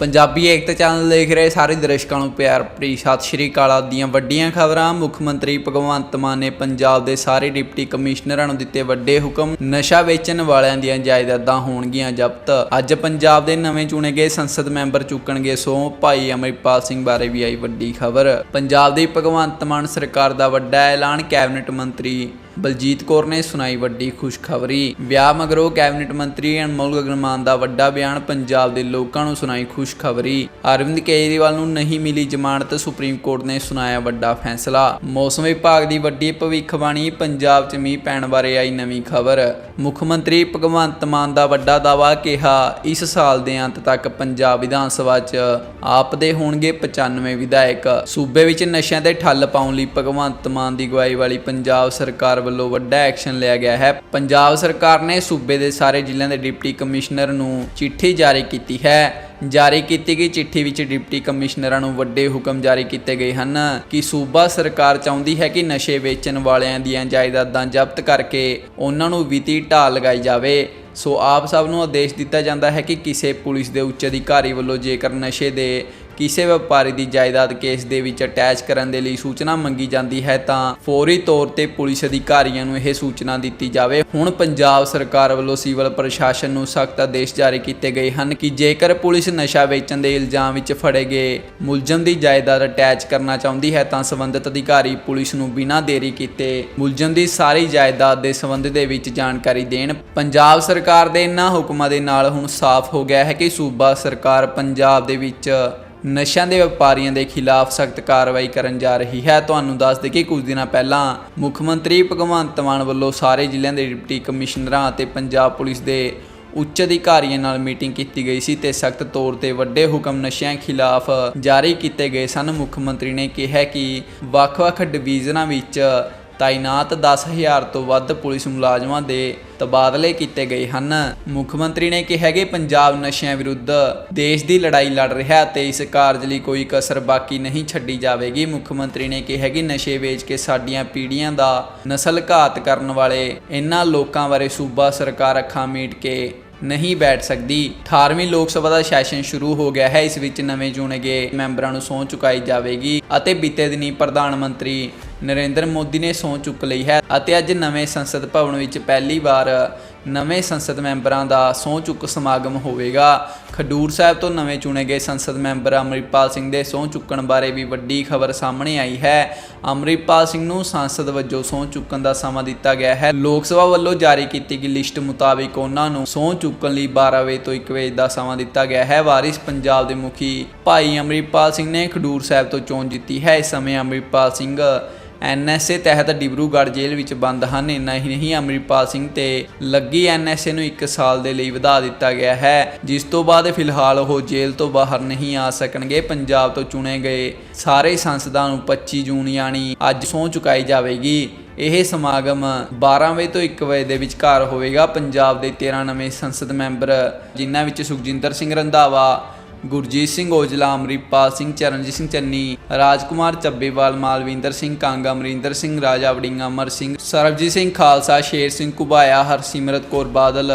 ਪੰਜਾਬੀ ਏਕਤਾ channel ਦੇਖ ਰਹੇ ਸਾਰੇ ਦਰਸ਼ਕਾਂ ਨੂੰ ਪਿਆਰ ਭਰੀ ਸਤਿ ਸ਼੍ਰੀ ਅਕਾਲ। ਆਪ ਦੀਆਂ ਵੱਡੀਆਂ ਖਬਰਾਂ, ਮੁੱਖ ਮੰਤਰੀ ਭਗਵੰਤ ਮਾਨ ਨੇ ਪੰਜਾਬ ਦੇ ਸਾਰੇ ਡਿਪਟੀ ਕਮਿਸ਼ਨਰਾਂ ਨੂੰ ਦਿੱਤੇ ਵੱਡੇ ਹੁਕਮ। ਨਸ਼ਾ ਵੇਚਣ ਵਾਲਿਆਂ ਦੀਆਂ ਜਾਇਦਾਦਾਂ ਹੋਣਗੀਆਂ ਜ਼ਬਤ। ਅੱਜ ਪੰਜਾਬ ਦੇ ਨਵੇਂ ਚੁਣੇ ਗਏ ਸੰਸਦ ਮੈਂਬਰ ਚੁੱਕਣਗੇ ਸੋ ਭਾਈ ਅਮਰਿਤਪਾਲ ਸਿੰਘ ਬਾਰੇ ਵੀ ਆਈ ਵੱਡੀ ਖਬਰ। ਪੰਜਾਬ ਦੀ ਭਗਵੰਤ ਮਾਨ ਸਰਕਾਰ ਦਾ ਵੱਡਾ ਐਲਾਨ, ਕੈਬਨਿਟ ਮੰਤਰੀ ਬਲਜੀਤ ਕੌਰ ਨੇ ਸੁਣਾਈ ਵੱਡੀ ਖੁਸ਼ਖਬਰੀ। ਵਿਆਹ ਮਗਰੋਂ ਕੈਬਨਿਟ ਮੰਤਰੀ ਅਨਮੋਲ ਗਗਨ ਦਾ ਵੱਡਾ ਬਿਆਨ ਪੰਜਾਬ ਦੇ ਲੋਕਾਂ ਨੂੰ ਸੁਣਾਈ ਖੁਸ਼ਖਬਰੀ। ਅਰਵਿੰਦ ਕੇਜਰੀਵਾਲ ਨੂੰ ਨਹੀਂ ਮਿਲੀ ਜ਼ਮਾਨਤ, ਸੁਪਰੀਮ ਕੋਰਟ ਨੇ ਸੁਣਾਇਆ ਵੱਡਾ ਫੈਸਲਾ। ਮੌਸਮ ਵਿਭਾਗ ਦੀ ਵੱਡੀ ਭਵਿੱਖਬਾਣੀ, ਪੰਜਾਬ 'ਚ ਮੀਂਹ ਪੈਣ ਬਾਰੇ ਆਈ ਨਵੀਂ ਖਬਰ। ਮੁੱਖ ਮੰਤਰੀ ਭਗਵੰਤ ਮਾਨ ਦਾ ਵੱਡਾ ਦਾਅਵਾ ਕਿਹਾ, ਇਸ ਸਾਲ ਦੇ ਅੰਤ ਤੱਕ ਪੰਜਾਬ ਵਿਧਾਨ ਸਭਾ 'ਚ ਆਪ ਦੇ ਹੋਣਗੇ 95 ਵਿਧਾਇਕ। ਸੂਬੇ ਵਿੱਚ ਨਸ਼ਿਆਂ ਤੇ ਠੱਲ ਪਾਉਣ ਲਈ ਭਗਵੰਤ ਮਾਨ ਦੀ ਅਗਵਾਈ ਵਾਲੀ ਪੰਜਾਬ ਸਰਕਾਰ ਵੱਲੋਂ ਵੱਡਾ ਐਕਸ਼ਨ ਲਿਆ ਗਿਆ ਹੈ। ਪੰਜਾਬ ਸਰਕਾਰ ਨੇ ਸੂਬੇ ਦੇ ਸਾਰੇ ਜ਼ਿਲ੍ਹਿਆਂ ਦੇ ਡਿਪਟੀ ਕਮਿਸ਼ਨਰ ਨੂੰ ਚਿੱਠੀ ਜਾਰੀ ਕੀਤੀ ਹੈ। ਜਾਰੀ ਕੀਤੀ ਗਈ ਚਿੱਠੀ ਵਿੱਚ ਡਿਪਟੀ ਕਮਿਸ਼ਨਰਾਂ ਨੂੰ ਵੱਡੇ ਹੁਕਮ ਜਾਰੀ ਕੀਤੇ ਗਏ ਹਨ ਕਿ ਸੂਬਾ ਸਰਕਾਰ ਚਾਹੁੰਦੀ ਹੈ ਕਿ ਨਸ਼ੇ ਵੇਚਣ ਵਾਲਿਆਂ ਦੀਆਂ ਜਾਇਦਾਦਾਂ ਜ਼ਬਤ ਕਰਕੇ ਉਹਨਾਂ ਨੂੰ ਵਿੱਤੀ ਢਾਲ ਲਗਾਈ ਜਾਵੇ। ਸੋ ਆਪ ਸਭ ਨੂੰ ਆਦੇਸ਼ ਦਿੱਤਾ ਜਾਂਦਾ ਹੈ ਕਿ ਕਿਸੇ ਪੁਲਿਸ ਦੇ ਉੱਚ ਅਧਿਕਾਰੀ ਵੱਲੋਂ ਜੇਕਰ ਨਸ਼ੇ ਦੇ ਕਿਸੇ ਵਪਾਰੀ ਦੀ ਜਾਇਦਾਦ ਕੇਸ ਦੇ ਵਿੱਚ ਅਟੈਚ ਕਰਨ ਦੇ ਲਈ ਸੂਚਨਾ ਮੰਗੀ ਜਾਂਦੀ ਹੈ ਤਾਂ ਫੌਰੀ ਤੌਰ ਤੇ ਪੁਲਿਸ ਅਧਿਕਾਰੀਆਂ ਨੂੰ ਇਹ ਸੂਚਨਾ ਦਿੱਤੀ ਜਾਵੇ। ਹੁਣ ਪੰਜਾਬ ਸਰਕਾਰ ਵੱਲੋਂ ਸਿਵਲ ਪ੍ਰਸ਼ਾਸਨ ਨੂੰ ਸਖਤ ਆਦੇਸ਼ ਜਾਰੀ ਕੀਤੇ ਗਏ ਹਨ ਕਿ ਜੇਕਰ ਪੁਲਿਸ ਨਸ਼ਾ ਵੇਚਣ ਦੇ ਇਲਜ਼ਾਮ ਵਿੱਚ ਫੜੇ ਗਏ ਮੁਲਜ਼ਮ ਦੀ ਜਾਇਦਾਦ ਅਟੈਚ ਕਰਨਾ ਚਾਹੁੰਦੀ ਹੈ ਤਾਂ ਸੰਬੰਧਿਤ ਅਧਿਕਾਰੀ ਪੁਲਿਸ ਨੂੰ ਬਿਨਾਂ ਦੇਰੀ ਕੀਤੇ ਮੁਲਜ਼ਮ ਦੀ ਸਾਰੀ ਜਾਇਦਾਦ ਦੇ ਸੰਬੰਧ ਦੇ ਵਿੱਚ ਜਾਣਕਾਰੀ ਦੇਣ। ਪੰਜਾਬ ਸਰਕਾਰ ਦੇ ਇਨ੍ਹਾਂ ਹੁਕਮਾਂ ਦੇ ਨਾਲ ਹੁਣ ਸਾਫ਼ ਹੋ ਗਿਆ ਹੈ ਕਿ ਸੂਬਾ ਸਰਕਾਰ ਪੰਜਾਬ ਦੇ ਵਿੱਚ ਨਸ਼ਿਆਂ ਦੇ ਵਪਾਰੀਆਂ ਦੇ ਖਿਲਾਫ ਸਖਤ ਕਾਰਵਾਈ ਕਰਨ ਜਾ ਰਹੀ ਹੈ। ਤੁਹਾਨੂੰ ਦੱਸ ਦੇ ਕਿ ਕੁਝ ਦਿਨਾਂ ਪਹਿਲਾਂ ਮੁੱਖ ਮੰਤਰੀ ਭਗਵੰਤ ਮਾਨ ਵੱਲੋਂ ਸਾਰੇ ਜ਼ਿਲ੍ਹਿਆਂ ਦੇ ਡਿਪਟੀ ਕਮਿਸ਼ਨਰਾਂ ਅਤੇ ਪੰਜਾਬ ਪੁਲਿਸ ਦੇ ਉੱਚ ਅਧਿਕਾਰੀਆਂ ਨਾਲ ਮੀਟਿੰਗ ਕੀਤੀ ਗਈ ਸੀ ਤੇ ਸਖਤ ਤੌਰ ਤੇ ਵੱਡੇ ਹੁਕਮ ਨਸ਼ਿਆਂ ਖਿਲਾਫ ਜਾਰੀ ਕੀਤੇ ਗਏ ਸਨ। ਮੁੱਖ ਮੰਤਰੀ ਨੇ ਕਿਹਾ ਕਿ ਵੱਖ-ਵੱਖ ਡਿਵੀਜ਼ਨਾਂ ਵਿੱਚ ਤਾਇਨਾਤ 10000 ਤੋਂ ਵੱਧ ਪੁਲਿਸ ਮੁਲਾਜ਼ਮਾਂ ਦੇ ਤਬਾਦਲੇ ਕੀਤੇ ਗਏ ਹਨ। ਮੁੱਖ ਮੰਤਰੀ ਨੇ ਕਿਹਾ ਕਿ ਪੰਜਾਬ ਨਸ਼ਿਆਂ ਵਿਰੁੱਧ ਦੇਸ਼ ਦੀ ਲੜਾਈ ਲੜ ਰਿਹਾ ਹੈ ਤੇ ਇਸ ਕਾਰਜ ਲਈ ਕੋਈ ਕਸਰ ਬਾਕੀ ਨਹੀਂ ਛੱਡੀ ਜਾਵੇਗੀ। ਮੁੱਖ ਮੰਤਰੀ ਨੇ ਕਿਹਾ ਕਿ ਨਸ਼ੇ ਵੇਚ ਕੇ ਸਾਡੀਆਂ ਪੀੜ੍ਹੀਆਂ ਦਾ ਨਸਲ ਘਾਤ ਕਰਨ ਵਾਲੇ ਇਹਨਾਂ ਲੋਕਾਂ ਬਾਰੇ ਸੂਬਾ ਸਰਕਾਰ ਅੱਖਾਂ ਮੀਟ ਕੇ ਨਹੀਂ ਬੈਠ ਸਕਦੀ। 18ਵੀਂ ਲੋਕ ਸਭਾ ਦਾ ਸੈਸ਼ਨ ਸ਼ੁਰੂ ਹੋ ਗਿਆ ਹੈ। ਇਸ ਵਿੱਚ ਨਵੇਂ ਚੁਣੇ ਗਏ ਮੈਂਬਰਾਂ ਨੂੰ ਸਹੁੰ ਚੁਕਾਈ ਜਾਵੇਗੀ ਅਤੇ ਬੀਤੇ ਦਿਨੀ ਪ੍ਰਧਾਨ ਮੰਤਰੀ ਨਰਿੰਦਰ ਮੋਦੀ ਨੇ ਸਹੁੰ ਚੁੱਕ ਲਈ ਹੈ ਅਤੇ ਅੱਜ ਨਵੇਂ ਸੰਸਦ ਭਵਨ ਵਿੱਚ ਪਹਿਲੀ ਵਾਰ ਨਵੇਂ ਸੰਸਦ ਮੈਂਬਰਾਂ ਦਾ ਸਹੁੰ ਚੁੱਕ ਸਮਾਗਮ ਹੋਵੇਗਾ। ਖਡੂਰ ਸਾਹਿਬ ਤੋਂ ਨਵੇਂ ਚੁਣੇ ਗਏ ਸੰਸਦ ਮੈਂਬਰ ਅਮਰਿਤਪਾਲ ਸਿੰਘ ਦੇ ਸਹੁੰ ਚੁੱਕਣ ਬਾਰੇ ਵੀ ਵੱਡੀ ਖਬਰ ਸਾਹਮਣੇ ਆਈ ਹੈ। ਅਮਰਿਤਪਾਲ ਸਿੰਘ ਨੂੰ ਸੰਸਦ ਵਜੋਂ ਸਹੁੰ ਚੁੱਕਣ ਦਾ ਸਮਾਂ ਦਿੱਤਾ ਗਿਆ ਹੈ। ਲੋਕ ਸਭਾ ਵੱਲੋਂ ਜਾਰੀ ਕੀਤੀ ਗਈ ਲਿਸਟ ਮੁਤਾਬਿਕ ਉਹਨਾਂ ਨੂੰ ਸਹੁੰ ਚੁੱਕਣ ਲਈ 12 ਵਜੇ ਤੋਂ 1 ਵਜੇ ਦਾ ਸਮਾਂ ਦਿੱਤਾ ਗਿਆ ਹੈ। ਵਾਰਿਸ ਪੰਜਾਬ ਦੇ ਮੁਖੀ ਭਾਈ ਅਮਰਿਤਪਾਲ ਸਿੰਘ ਨੇ ਖਡੂਰ ਸਾਹਿਬ ਤੋਂ ਚੋਣ ਜਿੱਤੀ ਹੈ। ਇਸ ਸਮੇਂ ਅਮਰਿਤਪਾਲ ਸਿੰਘ ਐਨਐਸਏ ਤਹਿਤ ਡਿਬਰੂਗੜ੍ਹ ਜੇਲ੍ਹ ਵਿੱਚ ਬੰਦ ਹਨ। ਇੰਨਾ ਹੀ ਨਹੀਂ ਅਮਰਿਤਪਾਲ ਸਿੰਘ ਤੇ ਲੱਗੀ ਐਨਐਸਏ ਨੂੰ 1 ਸਾਲ ਦੇ ਲਈ ਵਧਾ ਦਿੱਤਾ ਗਿਆ ਹੈ। ਜਿਸ ਤੋਂ ਬਾਅਦ ਫਿਲਹਾਲ ਉਹ ਜੇਲ੍ਹ ਤੋਂ ਬਾਹਰ ਨਹੀਂ ਆ ਸਕਣਗੇ। ਪੰਜਾਬ ਤੋਂ ਚੁਣੇ ਗਏ ਸਾਰੇ ਸੰਸਦਾਂ ਨੂੰ 25 ਜੂਨ ਯਾਨੀ ਅੱਜ ਸਹੁੰ ਚੁਕਾਈ ਜਾਵੇਗੀ। ਇਹ ਸਮਾਗਮ 12 ਵਜੇ ਤੋਂ 1 ਵਜੇ ਦੇ ਵਿਚਕਾਰ ਹੋਵੇਗਾ। ਪੰਜਾਬ ਦੇ 13 ਨਵੇਂ ਸੰਸਦ ਮੈਂਬਰ, ਜਿਨ੍ਹਾਂ ਵਿੱਚ ਸੁਖਜਿੰਦਰ ਸਿੰਘ ਰੰਧਾਵਾ ਗੁਰਜੀਤ ਸਿੰਘ ਔਜਲਾ ਅਮਰਿਤਪਾਲ ਸਿੰਘ ਚਰਨਜੀਤ ਸਿੰਘ ਚੰਨੀ, ਰਾਜਕੁਮਾਰ ਚੱਬੇਵਾਲ, ਮਾਲਵਿੰਦਰ ਸਿੰਘ ਕਾਂਗਾ, ਅਮਰਿੰਦਰ ਸਿੰਘ ਰਾਜਾ ਵੜਿੰਗ ਅਮਰ ਸਿੰਘ, ਸਰਬਜੀਤ ਸਿੰਘ ਖਾਲਸਾ, ਸ਼ੇਰ ਸਿੰਘ ਕੁਬਾਇਆ ਹਰਸਿਮਰਤ ਕੌਰ ਬਾਦਲ,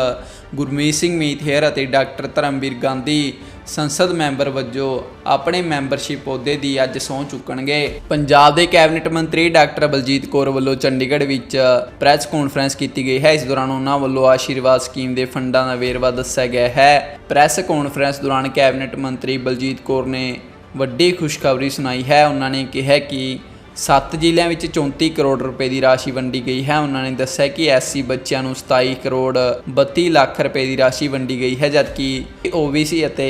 ਗੁਰਮੀਤ ਸਿੰਘ ਮੀਤਹੇਰ ਅਤੇ ਡਾਕਟਰ ਧਰਮਵੀਰ ਗਾਂਧੀ। ਸੰਸਦ ਮੈਂਬਰ ਵਜੋਂ ਆਪਣੇ ਮੈਂਬਰਸ਼ਿਪ ਅਹੁਦੇ ਦੀ ਅੱਜ ਸਹੁੰ ਚੁੱਕਣਗੇ। ਪੰਜਾਬ ਦੇ ਕੈਬਨਿਟ ਮੰਤਰੀ ਡਾਕਟਰ ਬਲਜੀਤ ਕੌਰ ਵੱਲੋਂ ਚੰਡੀਗੜ੍ਹ ਵਿੱਚ ਪ੍ਰੈਸ ਕਾਨਫਰੰਸ ਕੀਤੀ ਗਈ ਹੈ। ਇਸ ਦੌਰਾਨ ਉਹਨਾਂ ਵੱਲੋਂ ਆਸ਼ੀਰਵਾਦ ਸਕੀਮ ਦੇ ਫੰਡਾਂ ਦਾ ਵੇਰਵਾ ਦੱਸਿਆ ਗਿਆ ਹੈ। ਪ੍ਰੈਸ ਕਾਨਫਰੰਸ ਦੌਰਾਨ ਕੈਬਨਿਟ ਮੰਤਰੀ ਬਲਜੀਤ ਕੌਰ ਨੇ ਵੱਡੀ ਖੁਸ਼ਖਬਰੀ ਸੁਣਾਈ ਹੈ। ਉਹਨਾਂ ਨੇ ਕਿਹਾ ਕਿ ਸੱਤ ਜ਼ਿਲ੍ਹਿਆਂ ਵਿੱਚ 34 ਕਰੋੜ ਰੁਪਏ ਦੀ ਰਾਸ਼ੀ ਵੰਡੀ ਗਈ ਹੈ। ਉਹਨਾਂ ਨੇ ਦੱਸਿਆ ਕਿ ਐਸਸੀ ਬੱਚਿਆਂ ਨੂੰ 27 ਕਰੋੜ 32 ਲੱਖ ਰੁਪਏ ਦੀ ਰਾਸ਼ੀ ਵੰਡੀ ਗਈ ਹੈ, ਜਦਕਿ ਓਬੀਸੀ ਅਤੇ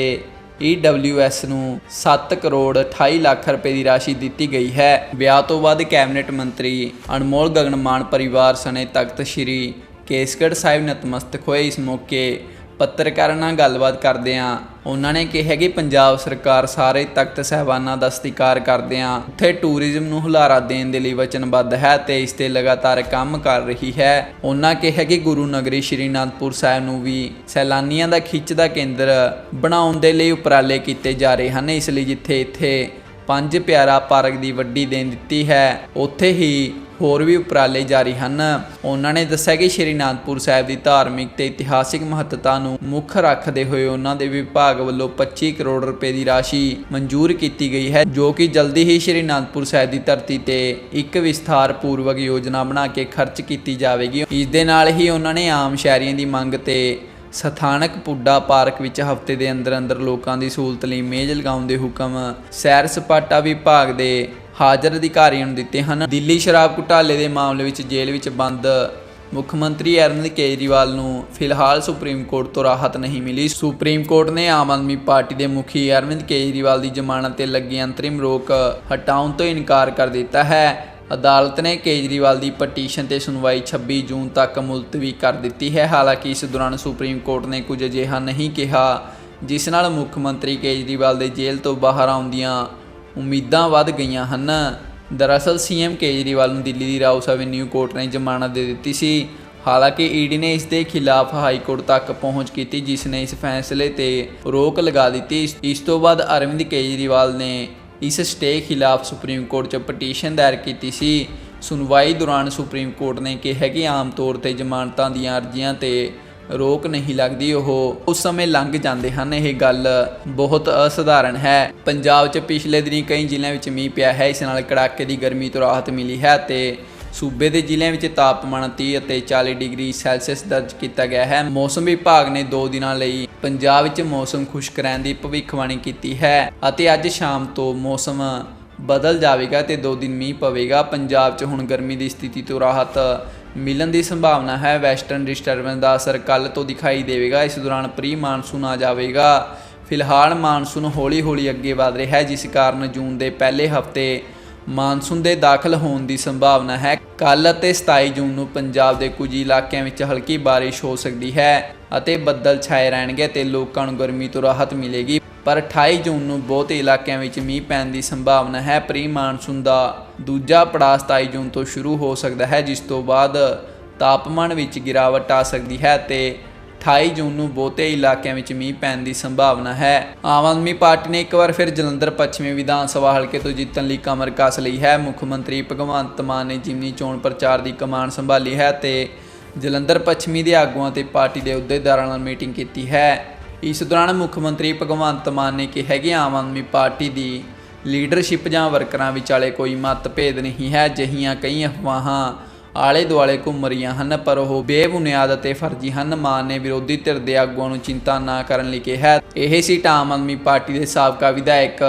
EWS ਨੂੰ 7 ਕਰੋੜ 28 ਲੱਖ ਰੁਪਏ ਦੀ ਰਾਸ਼ੀ ਦਿੱਤੀ ਗਈ ਹੈ। ਵਿਆਹ ਤੋਂ ਬਾਅਦ ਕੈਬਨਿਟ ਮੰਤਰੀ ਅਨਮੋਲ ਗਗਨਮਾਨ ਪਰਿਵਾਰ ਸਣੇ ਤਖਤ ਸ੍ਰੀ ਕੇਸਗੜ੍ਹ ਸਾਹਿਬ ਨਤਮਸਤਕ ਹੋਏ। ਇਸ ਮੌਕੇ ਪੱਤਰਕਾਰਾਂ ਨਾਲ ਗੱਲਬਾਤ ਕਰਦੇ ਕਰਦਿਆਂ ਉਹਨਾਂ ਨੇ ਕਿਹਾ ਕਿ ਪੰਜਾਬ ਸਰਕਾਰ ਸਾਰੇ ਤਖਤ ਸਹਿਬਾਨਾਂ ਦਾ ਸਤਿਕਾਰ ਕਰਦੇ ਕਰਦਿਆਂ ਉੱਥੇ ਟੂਰਿਜ਼ਮ ਨੂੰ ਹੁਲਾਰਾ ਦੇਣ ਦੇ ਲਈ ਵਚਨਬੱਧ ਹੈ ਤੇ ਇਸ ਤੇ ਲਗਾਤਾਰ ਕੰਮ ਕਰ ਰਹੀ ਹੈ। ਉਹਨਾਂ ਕਿਹਾ ਕਿ ਗੁਰੂ ਨਗਰੀ ਸ਼੍ਰੀ ਅਨੰਦਪੁਰ ਸਾਹਿਬ ਨੂੰ ਵੀ ਸੈਲਾਨੀਆਂ ਦਾ ਖਿੱਚ ਦਾ ਕੇਂਦਰ ਬਣਾਉਣ ਦੇ ਲਈ ਉਪਰਾਲੇ ਕੀਤੇ ਜਾ ਰਹੇ ਹਨ, ਇਸ ਲਈ ਜਿੱਥੇ ਇੱਥੇ ਪੰਜ ਪਿਆਰਾ ਪਾਰਕ ਦੀ ਵੱਡੀ ਦੇਣ ਦਿੱਤੀ ਹੈ। ਉੱਥੇ ਹੀ ਹੋਰ ਵੀ ਉਪਰਾਲੇ ਜਾਰੀ ਹਨ। ਉਹਨਾਂ ਨੇ ਦੱਸਿਆ ਕਿ ਸ਼੍ਰੀ ਅਨੰਦਪੁਰ ਸਾਹਿਬ ਦੀ ਧਾਰਮਿਕ ਤੇ ਇਤਿਹਾਸਿਕ ਮਹੱਤਤਾ ਨੂੰ ਮੁੱਖ ਰੱਖਦੇ ਹੋਏ ਉਹਨਾਂ ਦੇ ਵਿਭਾਗ ਵੱਲੋਂ 25 ਕਰੋੜ ਰੁਪਏ ਦੀ ਰਾਸ਼ੀ ਮਨਜ਼ੂਰ ਕੀਤੀ ਗਈ ਹੈ, ਜੋ ਕਿ ਜਲਦੀ ਹੀ ਸ਼੍ਰੀ ਅਨੰਦਪੁਰ ਸਾਹਿਬ ਦੀ ਧਰਤੀ ਤੇ ਇੱਕ ਵਿਸਥਾਰ ਪੂਰਵਕ ਯੋਜਨਾ ਬਣਾ ਕੇ ਖਰਚ ਕੀਤੀ ਜਾਵੇਗੀ। ਇਸ ਦੇ ਨਾਲ ਹੀ ਉਹਨਾਂ ਨੇ ਆਮ ਸ਼ਹਿਰੀਆਂ ਦੀ ਮੰਗ ਤੇ ਸਥਾਨਕ ਪੁੱਡਾ ਪਾਰਕ ਵਿੱਚ ਹਫ਼ਤੇ ਦੇ ਅੰਦਰ ਅੰਦਰ ਲੋਕਾਂ ਦੀ ਸਹੂਲਤ ਲਈ ਮੇਜ਼ ਲਗਾਉਣ ਦੇ ਹੁਕਮ ਸੈਰ ਸਪਾਟਾ ਵਿਭਾਗ ਦੇ ਹਾਜ਼ਰ ਅਧਿਕਾਰੀਆਂ ਨੂੰ ਦਿੱਤੇ ਹਨ। ਦਿੱਲੀ ਸ਼ਰਾਬ ਘੁਟਾਲੇ ਦੇ ਮਾਮਲੇ ਵਿੱਚ ਜੇਲ੍ਹ ਵਿੱਚ ਬੰਦ ਮੁੱਖ ਮੰਤਰੀ ਅਰਵਿੰਦ ਕੇਜਰੀਵਾਲ ਨੂੰ ਫਿਲਹਾਲ ਸੁਪਰੀਮ ਕੋਰਟ ਤੋਂ ਰਾਹਤ ਨਹੀਂ ਮਿਲੀ। ਸੁਪਰੀਮ ਕੋਰਟ ਨੇ ਆਮ ਆਦਮੀ ਪਾਰਟੀ ਦੇ ਮੁਖੀ ਅਰਵਿੰਦ ਕੇਜਰੀਵਾਲ ਦੀ ਜ਼ਮਾਨਤ ਤੇ ਲੱਗੀ ਅੰਤਰਿਮ ਰੋਕ ਹਟਾਉਣ ਤੋਂ ਇਨਕਾਰ ਕਰ ਦਿੱਤਾ ਹੈ। ਅਦਾਲਤ ਨੇ ਕੇਜਰੀਵਾਲ ਦੀ ਪਟੀਸ਼ਨ ਤੇ ਸੁਣਵਾਈ 26 ਜੂਨ ਤੱਕ ਮੁਲਤਵੀ ਕਰ ਦਿੱਤੀ ਹੈ। ਹਾਲਾਂਕਿ ਇਸ ਦੌਰਾਨ ਸੁਪਰੀਮ ਕੋਰਟ ਨੇ ਕੁਝ ਅਜਿਹਾ ਨਹੀਂ ਕਿਹਾ, ਜਿਸ ਨਾਲ ਮੁੱਖ ਮੰਤਰੀ ਕੇਜਰੀਵਾਲ ਦੇ ਜੇਲ੍ਹ ਤੋਂ ਬਾਹਰ ਆਉਣ ਦੀਆਂ ਉਮੀਦਾਂ ਵੱਧ ਗਈਆਂ ਹਨ। ਦਰਅਸਲ, ਸੀਐਮ ਕੇਜਰੀਵਾਲ ਨੂੰ ਦਿੱਲੀ ਦੀ ਰਾਉਸ ਐਵਨਿਊ ਕੋਰਟ ਨੇ ਜ਼ਮਾਨਤ ਦੇ ਦਿੱਤੀ ਸੀ। ਹਾਲਾਂਕਿ, ਈਡੀ ਨੇ ਇਸ ਦੇ ਖਿਲਾਫ ਹਾਈ ਕੋਰਟ ਤੱਕ ਪਹੁੰਚ ਕੀਤੀ, ਜਿਸ ਨੇ ਇਸ ਫੈਸਲੇ ਤੇ ਰੋਕ ਲਗਾ ਦਿੱਤੀ। ਇਸ ਤੋਂ ਬਾਅਦ ਅਰਵਿੰਦ ਕੇਜਰੀਵਾਲ ਨੇ ਇਸ ਸਟੇ ਖਿਲਾਫ ਸੁਪਰੀਮ ਕੋਰਟ 'ਚ ਪਟੀਸ਼ਨ ਦਾਇਰ ਕੀਤੀ ਸੀ। ਸੁਣਵਾਈ ਦੌਰਾਨ ਸੁਪਰੀਮ ਕੋਰਟ ਨੇ ਕਿਹਾ ਕਿ ਆਮ ਤੌਰ ਤੇ ਜ਼ਮਾਨਤਾਂ ਦੀਆਂ ਅਰਜ਼ੀਆਂ ਤੇ ਰੋਕ ਨਹੀਂ ਲੱਗਦੀ, ਉਹ ਉਸ ਸਮੇਂ ਲੰਘ ਜਾਂਦੇ ਹਨ। ਇਹ ਗੱਲ ਬਹੁਤ ਅਸਧਾਰਨ ਹੈ। ਪੰਜਾਬ 'ਚ ਪਿਛਲੇ ਦਿਨੀ ਕਈ ਜ਼ਿਲ੍ਹਿਆਂ ਵਿੱਚ ਮੀਂਹ ਪਿਆ ਹੈ। ਇਸ ਨਾਲ ਕੜਾਕੇ ਦੀ ਗਰਮੀ ਤੋਂ ਰਾਹਤ ਮਿਲੀ ਹੈ ਤੇ ਸੂਬੇ ਦੇ ਜ਼ਿਲ੍ਹਿਆਂ ਵਿੱਚ ਤਾਪਮਾਨ 30 ਅਤੇ 40 ਡਿਗਰੀ ਸੈਲਸੀਅਸ ਦਰਜ ਕੀਤਾ ਗਿਆ ਹੈ। ਮੌਸਮ ਵਿਭਾਗ ਨੇ 2 ਦਿਨਾਂ ਲਈ ਪੰਜਾਬ ਵਿੱਚ ਮੌਸਮ ਖੁਸ਼ਕ ਰਹਿਣ ਦੀ ਭਵਿੱਖਬਾਣੀ ਕੀਤੀ ਹੈ ਅਤੇ ਅੱਜ ਸ਼ਾਮ ਤੋਂ ਮੌਸਮ ਬਦਲ ਜਾਵੇਗਾ ਤੇ 2 ਦਿਨ ਮੀਂਹ ਪਵੇਗਾ। ਪੰਜਾਬ 'ਚ ਹੁਣ ਗਰਮੀ ਦੀ ਸਥਿਤੀ ਤੋਂ ਰਾਹਤ ਮਿਲਣ ਦੀ ਸੰਭਾਵਨਾ ਹੈ। ਵੈਸਟਰਨ ਡਿਸਟਰਬੈਂਸ ਦਾ ਅਸਰ ਕੱਲ ਤੋਂ ਦਿਖਾਈ ਦੇਵੇਗਾ। ਇਸ ਦੌਰਾਨ ਪ੍ਰੀ ਮਾਨਸੂਨ ਆ ਜਾਵੇਗਾ। ਫਿਲਹਾਲ ਮਾਨਸੂਨ ਹੌਲੀ-ਹੌਲੀ ਅੱਗੇ ਵਧ ਰਿਹਾ ਹੈ, ਜਿਸ ਕਾਰਨ ਜੂਨ ਦੇ ਪਹਿਲੇ ਹਫ਼ਤੇ ਮਾਨਸੂਨ ਦੇ ਦਾਖਲ ਹੋਣ ਦੀ ਸੰਭਾਵਨਾ ਹੈ। ਕੱਲ ਅਤੇ 27 ਜੂਨ ਨੂੰ ਪੰਜਾਬ ਦੇ ਕੁਝ ਇਲਾਕਿਆਂ ਵਿੱਚ ਹਲਕੀ ਬਾਰਿਸ਼ ਹੋ ਸਕਦੀ ਹੈ ਅਤੇ ਬੱਦਲ ਛਾਏ ਰਹਿਣਗੇ ਤੇ ਲੋਕਾਂ ਨੂੰ ਗਰਮੀ ਤੋਂ ਰਾਹਤ ਮਿਲੇਗੀ। ਪਰ 28 ਜੂਨ ਨੂੰ ਬਹੁਤੇ ਇਲਾਕਿਆਂ ਵਿੱਚ ਮੀਂਹ ਪੈਣ ਦੀ ਸੰਭਾਵਨਾ ਹੈ। ਪ੍ਰੀ ਮਾਨਸੂਨ ਦਾ ਦੂਜਾ ਪੜਾਅ 27 ਜੂਨ ਤੋਂ ਸ਼ੁਰੂ ਹੋ ਸਕਦਾ ਹੈ, ਜਿਸ ਤੋਂ ਬਾਅਦ ਤਾਪਮਾਨ ਵਿੱਚ ਗਿਰਾਵਟ ਆ ਸਕਦੀ ਹੈ ਤੇ 28 ਜੂਨ ਨੂੰ ਬਹੁਤੇ ਇਲਾਕਿਆਂ ਵਿੱਚ ਮੀਂਹ ਪੈਣ ਦੀ ਸੰਭਾਵਨਾ ਹੈ। ਆਮ ਆਦਮੀ ਪਾਰਟੀ ਨੇ ਇੱਕ ਵਾਰ ਫਿਰ ਜਲੰਧਰ ਪੱਛਮੀ ਵਿਧਾਨ ਸਭਾ ਹਲਕੇ ਤੋਂ ਜਿੱਤਣ ਲਈ ਕਮਰ ਕੱਸ ਲਈ ਹੈ। ਮੁੱਖ ਮੰਤਰੀ ਭਗਵੰਤ ਮਾਨ ਨੇ ਜਿਮਨੀ ਚੋਣ ਪ੍ਰਚਾਰ ਦੀ ਕਮਾਨ ਸੰਭਾਲੀ ਹੈ ਤੇ ਜਲੰਧਰ ਪੱਛਮੀ ਦੇ ਆਗੂਆਂ ਤੇ ਪਾਰਟੀ ਦੇ ਅਹੁਦੇਦਾਰਾਂ ਨਾਲ ਮੀਟਿੰਗ ਕੀਤੀ ਹੈ। ਇਸ ਦੌਰਾਨ ਮੁੱਖ ਮੰਤਰੀ ਭਗਵੰਤ ਮਾਨ ਨੇ ਕਿਹਾ ਕਿ ਆਮ ਆਦਮੀ ਪਾਰਟੀ ਦੀ ਲੀਡਰਸ਼ਿਪ ਜਾਂ ਵਰਕਰਾਂ ਵਿਚਾਲੇ ਕੋਈ ਮਤਭੇਦ ਨਹੀਂ ਹੈ। ਅਜਿਹੀਆਂ ਕਈ ਅਫਵਾਹਾਂ ਆਲੇ ਦੁਆਲੇ ਘੁੰਮ ਰਹੀਆਂ ਹਨ, ਪਰ ਉਹ ਬੇਬੁਨਿਆਦ ਅਤੇ ਫਰਜ਼ੀ ਹਨ। ਮਾਨ ਨੇ ਵਿਰੋਧੀ ਧਿਰ ਦੇ ਆਗੂਆਂ ਨੂੰ ਚਿੰਤਾ ਨਾ ਕਰਨ ਲਈ ਕਿਹਾ। ਇਹ ਸੀਟ ਆਮ ਆਦਮੀ ਪਾਰਟੀ ਦੇ ਸਾਬਕਾ ਵਿਧਾਇਕ